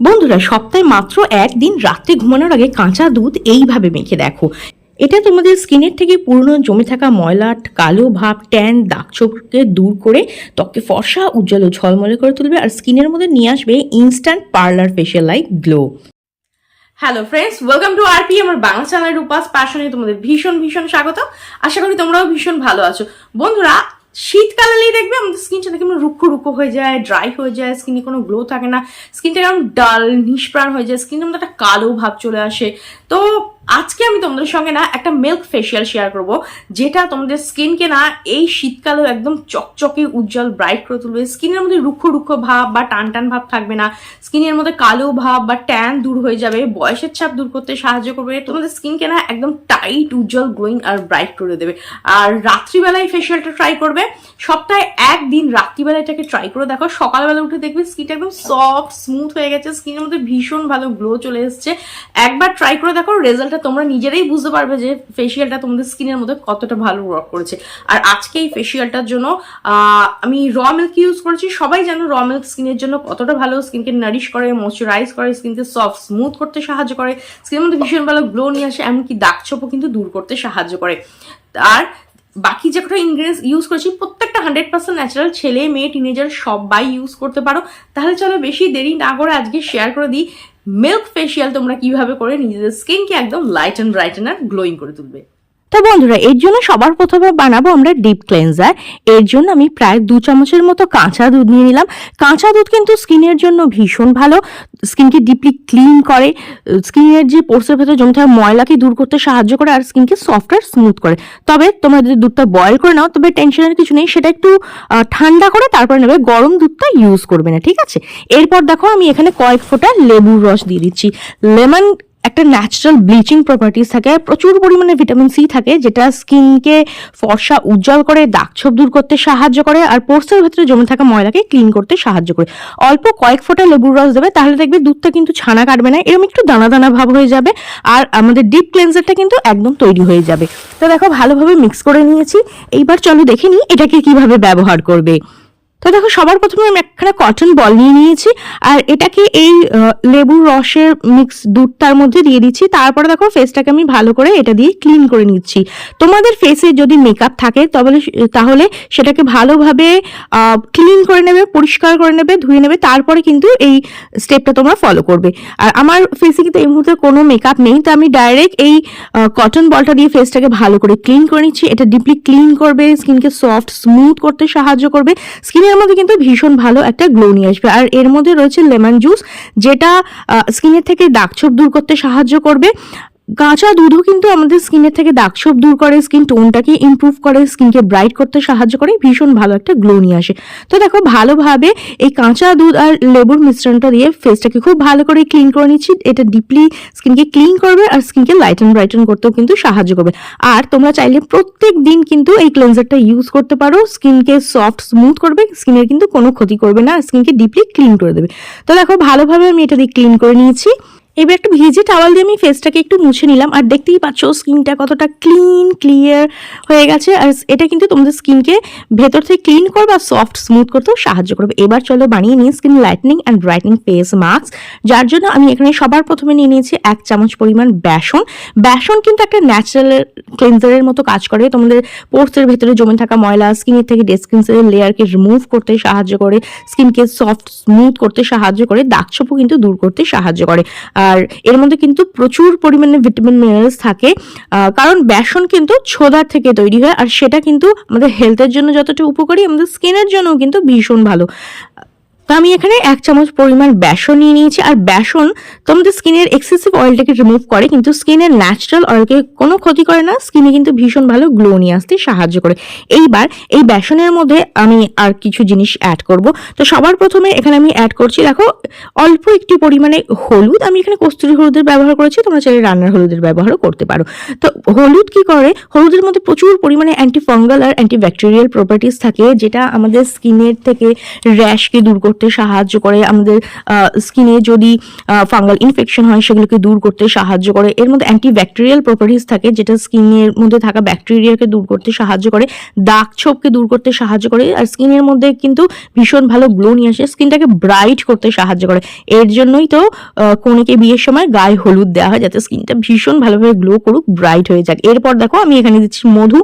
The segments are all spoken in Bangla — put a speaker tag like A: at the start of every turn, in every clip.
A: বন্ধুরা, সপ্তাহে মাত্র একদিন রাত্রে ঘুমানোর আগে কাঁচা দুধ এইভাবে মেখে দেখো। এটা তোমাদের স্কিনের থেকে পুরনো জমে থাকা ময়লা কালো ভাব, ট্যান দাগছোপকে দূর করে ত্বকে ফর্সা, উজ্জ্বল ও ঝলমলে করে তুলবে আর স্কিনের মধ্যে নিয়ে আসবে instant parlour facial like glow hello friends welcome to RP আমার বাংলা চ্যানেলের উপাস প্যাশনে তোমাদের ভীষণ ভীষণ স্বাগত। আশা করি তোমরাও ভীষণ ভালো আছো। বন্ধুরা শীতকালেই দেখবে আমাদের স্কিনটা আমরা রুক্ষ রুক্ষ হয়ে যায় ড্রাই হয়ে যায় স্কিনে কোনো গ্লো থাকে না। স্কিনটা কেমন ডাল নিষ্প্রাণ হয়ে যায় স্কিনের মধ্যে একটা কালো ভাব চলে আসে। তো আজকে আমি তোমাদের সঙ্গে না একটা মিল্ক ফেশিয়াল শেয়ার করব, যেটা তোমাদের স্কিনকে না এই শীতকালেও একদম চকচকে, উজ্জ্বল ব্রাইট করে তুলবে। স্কিনের মধ্যে রুক্ষ রুক্ষ ভাব বা টান টান ভাব থাকবে না। স্কিনের মধ্যে কালো ভাব বা ট্যান দূর হয়ে যাবে। বয়সের ছাপ দূর করতে সাহায্য করবে। তোমাদের স্কিনকে না একদম টাইট উজ্জ্বল গ্লোয়িং আর ব্রাইট করে দেবে। আর রাত্রিবেলায় ফেশিয়ালটা ট্রাই করবে। সপ্তাহে একদিন রাত্রিবেলা এটাকে ট্রাই করে দেখো। সকালবেলা উঠে দেখবে স্কিনটা একদম সফট স্মুথ হয়ে গেছে। স্কিনের মধ্যে ভীষণ ভালো গ্লো চলে এসছে। একবার ট্রাই করে দেখো রেজাল্টটা তোমরা নিজেরাই বুঝতে পারবে যে ফেসিয়ালটা তোমাদের স্কিনের মধ্যে কতটা ভালো ওয়ার্ক করেছে। আর আজকে এই ফেসিয়ালটার জন্য আমি র মিল্ক ইউজ করেছি। সবাই জানো র মিল্ক স্কিনের জন্য কতটা ভালো। স্কিনকে নারিশ করে ময়শ্চারাইজ করে স্কিনকে সফট স্মুথ করতে সাহায্য করে। স্কিনের মধ্যে ভীষণ ভালো গ্লো নিয়ে আসে, এমনকি দাগ ছোপও কিন্তু দূর করতে সাহায্য করে। আর বাকি যে কটা ইনগ্রিডিয়েন্টস ইউজ করেছি, প্রত্যেকটা হান্ড্রেড পার্সেন্ট ন্যাচারাল ছেলে, মেয়ে টিনেজার সবাই ইউজ করতে পারো। তাহলে চলো বেশি দেরি না করে আজকে শেয়ার করে দিই। মিল্ক ফেসিয়াল তোমরা কীভাবে করে নিজেদের স্কিনকে একদম লাইট অ্যান্ড ব্রাইটেন আর গ্লোয়িং করে তুলবে। তো বন্ধুরা, এর জন্য সবার প্রথমে বানাবো আমরা ডিপ ক্লেন্সার এর জন্য আমি প্রায় দু চামচের মতো কাঁচা দুধ নিয়ে নিলাম। কাঁচা দুধ কিন্তু স্কিনের জন্য ভীষণ ভালো। স্কিনকে ডিপলি ক্লিন করে। স্কিনের যে পোর্সের ভেতরে জমে থাকা ময়লাকে দূর করতে সাহায্য করে আর স্কিনকে সফট আর স্মুথ করে। তবে তোমরা যদি দুধটা বয়েল করে নাও, তবে টেনশনের কিছু নেই। সেটা একটু ঠান্ডা করে তারপরে নেবে। গরম দুধটা ইউজ করবে না, ঠিক আছে? এরপর দেখো আমি এখানে কয়েক ফোঁটা লেবুর রস দিয়ে দিচ্ছি। লেমন একটা ন্যাচারাল ব্লিচিং প্রপার্টিস থাকে, প্রচুর পরিমাণে ভিটামিন সি থাকে, যেটা স্কিনকে ফর্সা, উজ্জ্বল করে দাগছোপ দূর করতে সাহায্য করে, আর পোর্সের ভেতরে জমে থাকা ময়লাকে ক্লিন করতে সাহায্য করে। অল্প কয়েক ফোঁটা লেবুর রস দেবে, তাহলে দেখবে দুধটা কিন্তু ছানা কাটবে না এরকম একটু দানা দানা ভাব হয়ে যাবে, আর আমাদের ডিপ ক্লেন্সারটা কিন্তু একদম তৈরি হয়ে যাবে। তো দেখো, ভালোভাবে মিক্স করে নিয়েছি। এইবার চলো দেখে নিই, এটাকে কীভাবে ব্যবহার করবে। তো দেখো, সবার প্রথমে আমি একখানা কটন বল নিয়ে নিয়েছি, আর এটাকে এই লেবুর রসের মিক্স দুধটার মধ্যে দিয়ে দিচ্ছি। তারপরে দেখো ফেসটাকে আমি ভালো করে এটা দিয়ে ক্লিন করে নিচ্ছি। তোমাদের ফেসে যদি মেকআপ থাকে, তবে তাহলে সেটাকে ভালোভাবে ক্লিন করে নেবে, পরিষ্কার করে নেবে, ধুয়ে নেবে, তারপরে কিন্তু এই স্টেপটা তোমরা ফলো করবে। আর আমার ফেসে কিন্তু এই মুহূর্তে কোনো মেকআপ নেই, তো আমি ডাইরেক্ট এই কটন বলটা দিয়ে ফেসটাকে ভালো করে ক্লিন করে নিচ্ছি। এটা ডিপলি ক্লিন করবে স্কিনকে সফট স্মুথ করতে সাহায্য করবে। স্কিনের মধ্যে কিন্তু ভীষণ ভালো একটা গ্লো নিয়ে আসবে। আর এর মধ্যে রয়েছে লেমন জুস যেটা স্কিনের থেকে দাগ ছোপ দূর করতে সাহায্য করবে। কাঁচা দুধও কিন্তু আমাদের স্কিনের থেকে দাগ দাগছোপ দূর করে স্কিন টোনটাকে ইমপ্রুভ করে স্কিনকে ব্রাইট করতে সাহায্য করে, ভীষণ ভালো একটা গ্লো নিয়ে আসে। তো দেখো, ভালোভাবে এই কাঁচা দুধ আর লেবুর মিশ্রণটা দিয়ে ফেসটাকে খুব ভালো করে ক্লিন করে নিচ্ছি। এটা ডিপলি স্কিনকে ক্লিন করবে আর স্কিনকে লাইট অ্যান্ড ব্রাইটন করতেও কিন্তু সাহায্য করবে। আর তোমরা চাইলে প্রত্যেক দিন কিন্তু এই ক্লেন্সারটা ইউজ করতে পারো। স্কিনকে সফট স্মুথ করবে স্কিনের কিন্তু কোনো ক্ষতি করবে না স্কিনকে ডিপলি ক্লিন করে দেবে। তো দেখো, ভালোভাবে আমি এটা দিয়ে ক্লিন করে নিয়েছি। এবার একটা ভিজে টাওয়াল দিয়ে আমি ফেসটাকে একটু মুছে নিলাম। আর দেখতেই পাচ্ছ স্কিনটা কতটা ক্লিন ক্লিয়ার হয়ে গেছে। আর এটা কিন্তু তোমাদের স্কিনকে ভেতর থেকে ক্লিন করবে আর সফট স্মুথ করতেও সাহায্য করবে। এবার চলো বানিয়ে নিই skin lightening and brightening face mask যার জন্য আমি এখানে সবার প্রথমে নিয়ে নিয়েছি এক চামচ পরিমাণ বেসন। বেসন কিন্তু একটা ন্যাচারাল ক্লিনজারের মতো কাজ করে। তোমাদের পোর্সের ভেতরে জমে থাকা ময়লা স্কিনের থেকে ডেড স্কিনের লেয়ারকে রিমুভ করতে সাহায্য করে স্কিনকে সফট স্মুথ করতে সাহায্য করে, দাগছোপও কিন্তু দূর করতে সাহায্য করে। আর এর মধ্যে কিন্তু প্রচুর পরিমাণে ভিটামিন মিনারেলস থাকে। কারণ বেসন কিন্তু ছোদার থেকে তৈরি হয়, আর সেটা কিন্তু আমাদের হেলথের জন্য যতটা উপকারী, আমাদের স্কিনের জন্যও কিন্তু ভীষণ ভালো। তো আমি এখানে এক চামচ পরিমাণ বেসন নিয়ে নিয়েছি। আর বেসন তোমাদের স্কিনের এক্সেসিভ অয়েলটাকে রিমুভ করে, কিন্তু স্কিনের ন্যাচারাল অয়েলকে কোনো ক্ষতি করে না, স্কিনে কিন্তু ভীষণ ভালো গ্লো নিয়ে আসতে সাহায্য করে। এইবার এই বেসনের মধ্যে আমি আর কিছু জিনিস অ্যাড করব। তো সবার প্রথমে এখানে আমি অ্যাড করছি, দেখো, অল্প একটু পরিমাণে হলুদ। আমি এখানে কস্তুরি হলুদের ব্যবহার করেছি, তোমরা চাইলে রান্নার হলুদের ব্যবহারও করতে পারো। তো হলুদ কি করে? হলুদের মধ্যে প্রচুর পরিমাণে অ্যান্টি ফাঙ্গাল আর অ্যান্টি ব্যাকটেরিয়াল প্রপার্টিস থাকে, যেটা আমাদের স্কিনের থেকে র্যাশকে দূর করতে সাহায্য করে। আমাদের স্কিনে যদি ফাঙ্গাল ইনফেকশন হয়, সেগুলোকে দূর করতে সাহায্য করে। এর মধ্যে অ্যান্টিব্যাকটেরিয়াল প্রপার্টিস থাকে, যেটা স্কিনের মধ্যে থাকা ব্যাকটেরিয়াকে দূর করতে সাহায্য করে। দাগ ছোপকে দূর করতে সাহায্য করে। আর স্কিনের মধ্যে কিন্তু ভীষণ ভালো গ্লো নিয়ে আসে। স্কিনটাকে ব্রাইট করতে সাহায্য করে। এর জন্যই তো কনেকে বিয়ের সময় গায়ে হলুদ দেওয়া হয়, যাতে স্কিনটা ভীষণ ভালোভাবে গ্লো করুক ব্রাইট হয়ে যাক। এরপর দেখো, আমি এখানে দিচ্ছি মধু।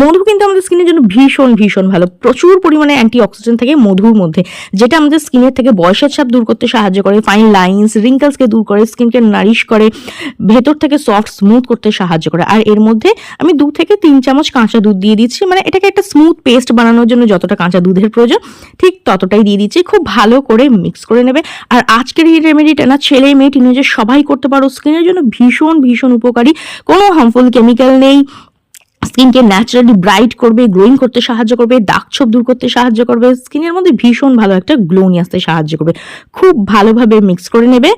A: মধু কিন্তু আমাদের স্কিনের জন্য ভীষণ ভীষণ ভালো। প্রচুর পরিমাণে অ্যান্টি অক্সিডেন্ট থাকে মধুর মধ্যে, যেটা আমাদের স্কিনের থেকে বয়সের ছাপ দূর করতে সাহায্য করে ফাইন লাইন্স রিঙ্কলসকে দূর করে স্কিনকে নারিশ করে, ভেতর থেকে সফট স্মুথ করতে সাহায্য করে। আর এর মধ্যে আমি দু থেকে তিন চামচ কাঁচা দুধ দিয়ে দিচ্ছি মানে এটাকে একটা স্মুথ পেস্ট বানানোর জন্য যতটা কাঁচা দুধের প্রয়োজন, ঠিক ততটাই দিয়ে দিচ্ছি। খুব ভালো করে মিক্স করে নেবে। আর আজকের এই রেমেডিটা না, ছেলে মেয়ে টিনেজার সবাই করতে পারো। স্কিনের জন্য ভীষণ ভীষণ উপকারী। কোনো হার্মফুল কেমিক্যাল নেই। স্কিনকে ন্যাচারালি ব্রাইট করবে, গ্লোয়িং করতে সাহায্য করবে, দাগ ছোপ দূর করতে সাহায্য করবে, স্কিনের মধ্যে ভীষণ ভালো একটা গ্লো নিয়ে আসতে সাহায্য করবে। খুব ভালোভাবে মিক্স করে নেবে।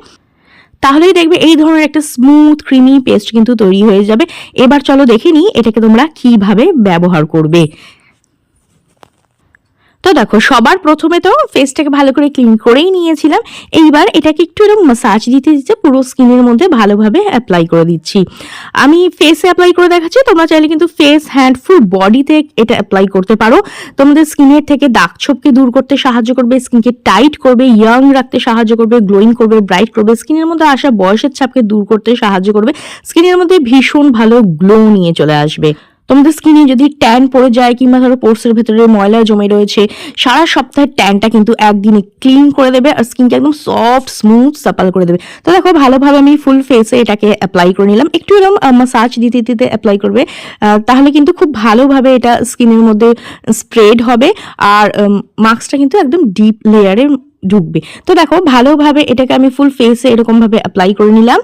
A: তাহলেই দেখবে এই ধরনের একটা স্মুথ ক্রিমি পেস্ট কিন্তু তৈরি হয়ে যাবে। এবার চলো দেখে নিই এটাকে তোমরা কীভাবে ব্যবহার করবে। তো দেখো, সবার প্রথমে তো ফেসটাকে ভালো করে ক্লিন করেই নিয়েছিলাম। এইবার এটাকে একটু এরকম মাসাজ দিতে দিতে পুরো স্কিনের মধ্যে ভালোভাবে অ্যাপ্লাই করে দিচ্ছি। আমি ফেসে অ্যাপ্লাই করে দেখাচ্ছি, তোমরা চাইলে কিন্তু ফেস হ্যান্ড ফুল বডিতে এটা অ্যাপ্লাই করতে পারো। তোমাদের স্কিনের থেকে দাগ ছোপকে দূর করতে সাহায্য করবে স্কিনকে টাইট করবে ইয়াং রাখতে সাহায্য করবে গ্লোয়িং করবে ব্রাইট করবে স্কিনের মধ্যে আসা বয়সের ছাপকে দূর করতে সাহায্য করবে। স্কিনের মধ্যে ভীষণ ভালো গ্লো নিয়ে চলে আসবে। তোমাদের স্কিনে যদি ট্যান পড়ে যায় কিংবা ধরো পোর্সের ভেতরে ময়লা জমে রয়েছে, সারা সপ্তাহের ট্যানটা কিন্তু একদিনে ক্লিন করে দেবে আর স্কিনকে একদম সফট স্মুথ সাপাল করে দেবে। তো দেখো, ভালোভাবে আমি ফুল ফেসে এটাকে অ্যাপ্লাই করে নিলাম। একটু এরকম মাসাজ দিতে দিতে অ্যাপ্লাই করবে। তাহলে কিন্তু খুব ভালোভাবে এটা স্কিনের মধ্যে স্প্রেড হবে আর মাস্কটা কিন্তু একদম ডিপ লেয়ারে ঢুকবে। তো দেখো, ভালোভাবে এটাকে আমি ফুল ফেসে এরকমভাবে অ্যাপ্লাই করে নিলাম।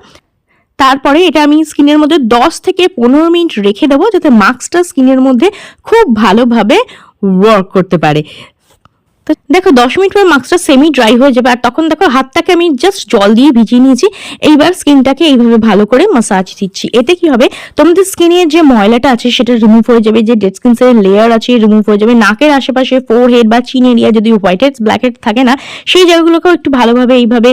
A: তারপরে এটা আমি স্কিনের মধ্যে দশ থেকে পনেরো মিনিট রেখে দেবো যাতে মাস্কটা স্কিনের মধ্যে খুব ভালোভাবে ওয়ার্ক করতে পারে। তো দেখো দশ মিনিট পর মাস্কটা সেমি ড্রাই হয়ে যাবে। আর তখন দেখো হাতটাকে আমি জাস্ট জল দিয়ে ভিজিয়ে নিয়েছি। এইবার স্কিনটাকে এইভাবে ভালো করে মাসাজ দিচ্ছি। এতে কি হবে? তোমাদের স্কিনের যে ময়লাটা আছে সেটা রিমুভ হয়ে যাবে, যে ডেড স্কিন লেয়ার আছে রিমুভ হয়ে যাবে। নাকের আশেপাশে ফোর হেড বা চিন এরিয়া যদি হোয়াইট হেডস ব্ল্যাক হেড থাকে না, সেই জায়গাগুলোকেও একটু ভালোভাবে এইভাবে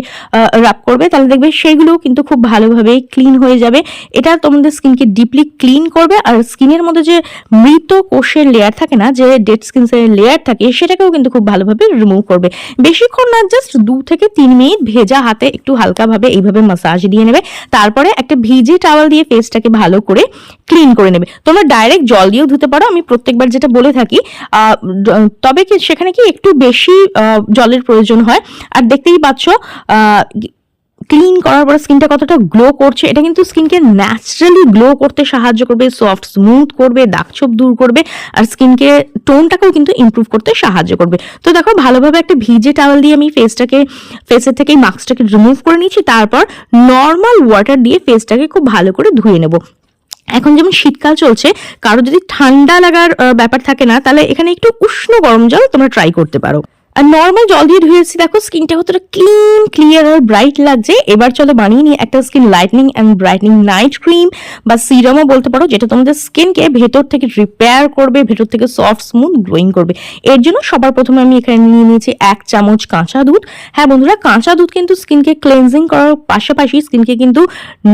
A: রাপ করবে। তাহলে দেখবে সেগুলোও কিন্তু খুব ভালোভাবে ক্লিন হয়ে যাবে। এটা তোমাদের স্কিনকে ডিপলি ক্লিন করবে। আর স্কিনের মধ্যে যে মৃত কোষের লেয়ার থাকে না, যে ডেড স্কিন লেয়ার থাকে, সেটাকেও কিন্তু খুব ভালোভাবে রিমুভ করবে। বেশিক্ষণ না জাস্ট দু থেকে তিন মিনিট ভেজা হাতে একটু হালকাভাবে এইভাবে মাসাজ দিয়ে নেবে। তারপরে একটা ভিজে টাওয়াল দিয়ে ফেসটাকে ভালো করে ক্লিন করে নেবে। তোমরা ডাইরেক্ট জল দিয়েও ধুতে পারো। আমি প্রত্যেকবার যেটা বলে থাকি তবে কি সেখানে কি একটু বেশি জলের প্রয়োজন হয়। আর দেখতেই পাচ্ছ ক্লিন করার পরে স্কিনটা কতটা গ্লো করছে, এটা কিন্তু স্কিনকে ন্যাচারালি গ্লো করতে সাহায্য করবে সফট স্মুথ করবে দাগছোপ দূর করবে, আর স্কিনকে টোনটাকেও কিন্তু ইমপ্রুভ করতে সাহায্য করবে। তো দেখো, ভালোভাবে একটা ভিজে টাওয়াল দিয়ে আমি ফেসটাকে ফেসের থেকে মাস্কটাকে রিমুভ করে নিচ্ছি তারপর নর্মাল ওয়াটার দিয়ে ফেসটাকে খুব ভালো করে ধুয়ে নেব। এখন যেমন শীতকাল চলছে, কারও যদি ঠান্ডা লাগার ব্যাপার থাকে না, তাহলে এখানে একটু উষ্ণ গরম জল তোমরা ট্রাই করতে পারো। আর নর্মাল জল দিয়ে ধুয়েছি, দেখো স্কিনটা কতটা ক্লিন ক্লিয়ার আর ব্রাইট লাগছে। এবার চলো বানিয়ে নিই একটা skin lightening and brightening night cream বা সিরামও বলতে পারো, যেটা তোমাদের স্কিনকে ভেতর থেকে রিপেয়ার করবে, ভেতর থেকে সফট স্মুথ গ্লোয়িং করবে। এর জন্য সবার প্রথমে আমি এখানে নিয়ে নিয়েছি এক চামচ কাঁচা দুধ। হ্যাঁ বন্ধুরা, কাঁচা দুধ কিন্তু স্কিনকে ক্লেনজিং করার পাশাপাশি স্কিনকে কিন্তু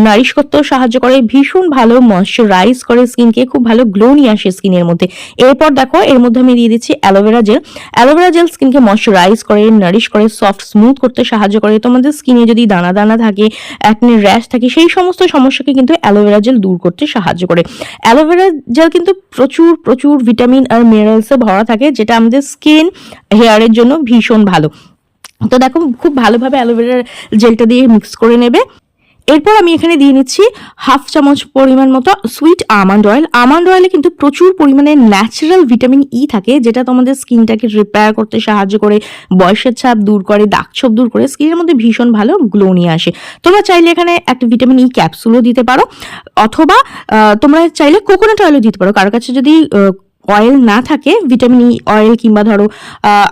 A: নারিশ করতেও সাহায্য করে, ভীষণ ভালো ময়শ্চারাইজ করে স্কিনকে খুব ভালো গ্লো নিয়ে আসে স্কিনের মধ্যে। এরপর দেখো, এর মধ্যে আমি দিয়ে দিচ্ছি aloe vera gel aloe vera gel স্কিনকে ময়শ্চারাইজ করে নারিশ করে সফট স্মুথ করতে সাহায্য করে। তোমাদের স্কিনে যদি দানা দানা থাকে অ্যাকনে র্যাশ থাকে, সেই সমস্ত সমস্যাকে কিন্তু অ্যালোভেরা জেল দূর করতে সাহায্য করে। অ্যালোভেরা জেল কিন্তু প্রচুর প্রচুর ভিটামিন আর মিনারেলসে ভরা থাকে, যেটা আমাদের স্কিন হেয়ারের জন্য ভীষণ ভালো। তো দেখো, খুব ভালোভাবে অ্যালোভেরার জেলটা দিয়ে মিক্স করে নেবে। এরপর আমি এখানে দিয়ে নিচ্ছি হাফ চামচ পরিমাণ মতো সুইট আমন্ড অয়েল আমন্ড অয়েলে কিন্তু প্রচুর পরিমাণে ন্যাচারাল ভিটামিন ই থাকে, যেটা তোমাদের স্কিনটাকে রিপেয়ার করতে সাহায্য করে, বয়সের ছাপ দূর করে দাগ ছোপ দূর করে স্কিনের মধ্যে ভীষণ ভালো গ্লো নিয়ে আসে। তোমরা চাইলে এখানে একটা ভিটামিন ই ক্যাপসুলও দিতে পারো, অথবা তোমরা চাইলে কোকোনাট অয়েলও দিতে পারো। কারোর কাছে যদি অয়েল না থাকে ভিটামিন ই অয়েল কিংবা ধরো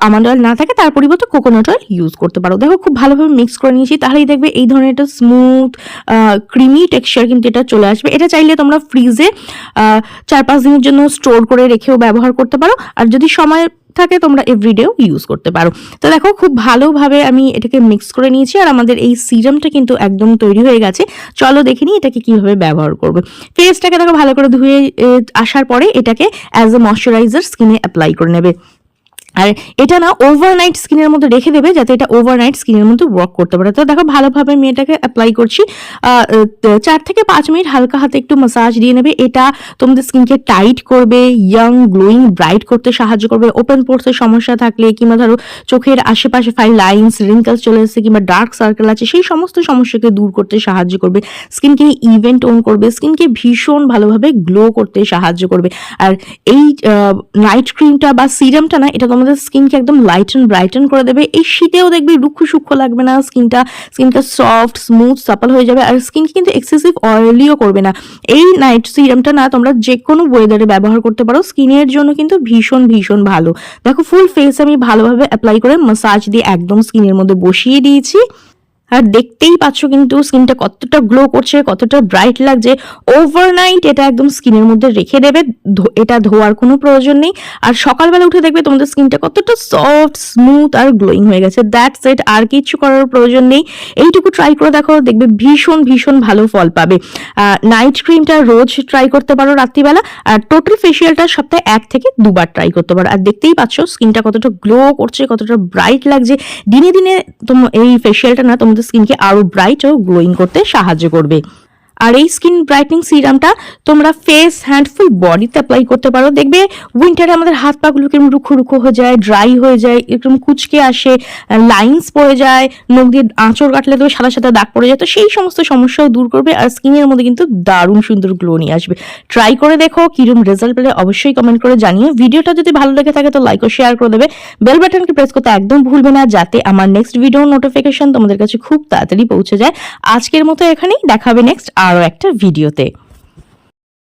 A: আমন্ড অয়েল না থাকে, তার পরিবর্তে কোকোনাট অয়েল ইউজ করতে পারো। দেখো খুব ভালোভাবে মিক্স করে নিয়েছি। তাহলেই দেখবে এই ধরনের একটা স্মুথ ক্রিমি টেক্সচার কিন্তু এটা চলে আসবে। এটা চাইলে তোমরা ফ্রিজে চার পাঁচ দিনের জন্য স্টোর করে রেখেও ব্যবহার করতে পারো। আর যদি সময় থাকে, তোমরা এভরিডেও ইউজ করতে পারো। তো দেখো, খুব ভালোভাবে আমি এটাকে মিক্স করে নিয়েছি, আর আমাদের এই সিরামটা কিন্তু একদম তৈরি হয়ে গেছে। চলো দেখে নিই এটাকে কীভাবে ব্যবহার করবে। ফেসটাকে দেখো ভালো করে ধুয়ে আসার পরে এটাকে অ্যাজ এ ময়শ্চারাইজার স্কিনে অ্যাপ্লাই করে নেবে। আর এটা না ওভারনাইট স্কিনের মধ্যে রেখে দেবে যাতে এটা ওভারনাইট স্কিনের মধ্যে ওয়ার্ক করতে পারে। তো দেখো ভালোভাবে আমি এটাকে অ্যাপ্লাই করছি। চার থেকে পাঁচ মিনিট হালকা হাতে একটু মাসাজ দিয়ে নেবে। এটা তোমাদের স্কিনকে টাইট করবে ইয়াং গ্লোয়িং ব্রাইট করতে সাহায্য করবে। ওপেন পোর্সের সমস্যা থাকলে কিংবা ধরো চোখের আশেপাশে ফাইল লাইন্স রিঙ্কলস চলে এসেছে কিংবা ডার্ক সার্কেল আছে, সেই সমস্ত সমস্যাকে দূর করতে সাহায্য করবে। স্কিনকে ইভেন্ট ওন করবে স্কিনকে ভীষণ ভালোভাবে গ্লো করতে সাহায্য করবে। আর এই নাইট ক্রিমটা বা সিরামটা না, এটা তোমাদের স্কিনকে একদম লাইটন ব্রাইটন করে দেবে। এই শীতেও দেখবে রুক্ষ সূক্ষ্ম লাগবে না, স্কিনটা স্কিনটা সফট স্মুথ সাপাল হয়ে যাবে। আর স্কিনকে কিন্তু এক্সেসিভ অয়েলিও করবে না। এই নাইট সিরামটা না, তোমরা যে কোনো ওয়েদারে ব্যবহার করতে পারো। স্কিনের জন্য কিন্তু ভীষণ ভীষণ ভালো। দেখো ফুল ফেস আমি ভালোভাবে অ্যাপ্লাই করে মাসাজ দিয়ে একদম স্কিনের মধ্যে বসিয়ে দিয়েছি। আর দেখতেই পাচ্ছ কিন্তু স্কিনটা কতটা গ্লো করছে, কতটা ব্রাইট লাগছে। ওভারনাইট এটা একদম স্কিনের মধ্যে রেখে দেবে এটা ধোয়ার কোনো প্রয়োজন নেই। আর সকালবেলা উঠে দেখবে তোমাদের স্কিনটা কতটা সফট স্মুথ আর গ্লোয়িং হয়ে গেছে। দ্যাটস ইট আর কিছু করার প্রয়োজন নেই। এইটুকু ট্রাই করে দেখো, দেখবে ভীষণ ভীষণ ভালো ফল পাবে। নাইট ক্রিমটা রোজ ট্রাই করতে পারো রাত্রিবেলা, আর টোটাল ফেসিয়ালটা সপ্তাহে এক থেকে দুবার ট্রাই করতে পারো। আর দেখতেই পাচ্ছ স্কিনটা কতটা গ্লো করছে, কতটা ব্রাইট লাগছে। দিনে দিনে তোম, এই ফেসিয়ালটা না, তোমাদের স্কিনকে আরও ব্রাইট ও গ্লোয়িং করতে সাহায্য করবে। আর এই স্কিন ব্রাইটনিং সিরামটা তোমরা ফেস হ্যান্ড ফুল বডিতে অ্যাপ্লাই করতে পারো। দেখবে উইন্টারে আমাদের হাত পাগুলো কীরকম রুখো রুখো হয়ে যায় ড্রাই হয়ে যায়, এরকম কুচকে আসে লাইন্স পড়ে যায়, নখ দিয়ে আঁচড় কাটলে তো সাদা সাদা দাগ পড়ে যায়, তো সেই সমস্ত সমস্যাও দূর করবে আর স্কিনের মধ্যে কিন্তু দারুণ সুন্দর গ্লো নিয়ে আসবে। ট্রাই করে দেখো কীরকম রেজাল্ট পেলে অবশ্যই কমেন্ট করে জানিয়ে ভিডিওটা যদি ভালো লেগে থাকে তো লাইক ও শেয়ার করে দেবে। বেল বাটনকে প্রেস করতে একদম ভুলবে না, যাতে আমার নেক্সট ভিডিও নোটিফিকেশন তোমাদের কাছে খুব তাড়াতাড়ি পৌঁছে যায়। আজকের মতো এখানেই দেখাবে নেক্সট আরও একটা ভিডিওতে।